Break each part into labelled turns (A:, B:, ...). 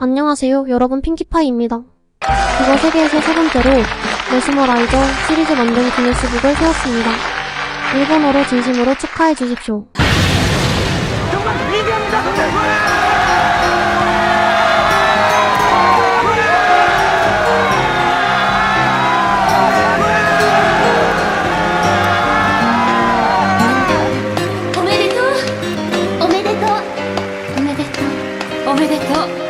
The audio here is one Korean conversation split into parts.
A: 안녕하세요. 여러분 핑키파이입니다. 이거 세계에서 세 번째로 메스머라이저 시리즈 만든 기네스북을 세웠습니다. 일본어로 진심으로 축하해 주십시오.
B: 정말 위대합니다, 선생님!
C: おめでとうお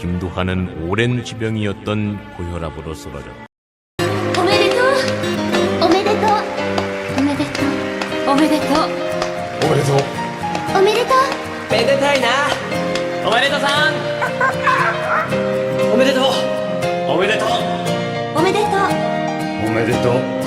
D: 김두한은 오랜 지병이었던 고혈압으로 쓰러졌다.
C: 오메데토! 오메데토! 오메데토! 오메데토! 오메데토!
E: 오메데토!
C: 메데타이나!
B: 오메데토산! 오메데토! 오메데토! 오메데토! 오메데토!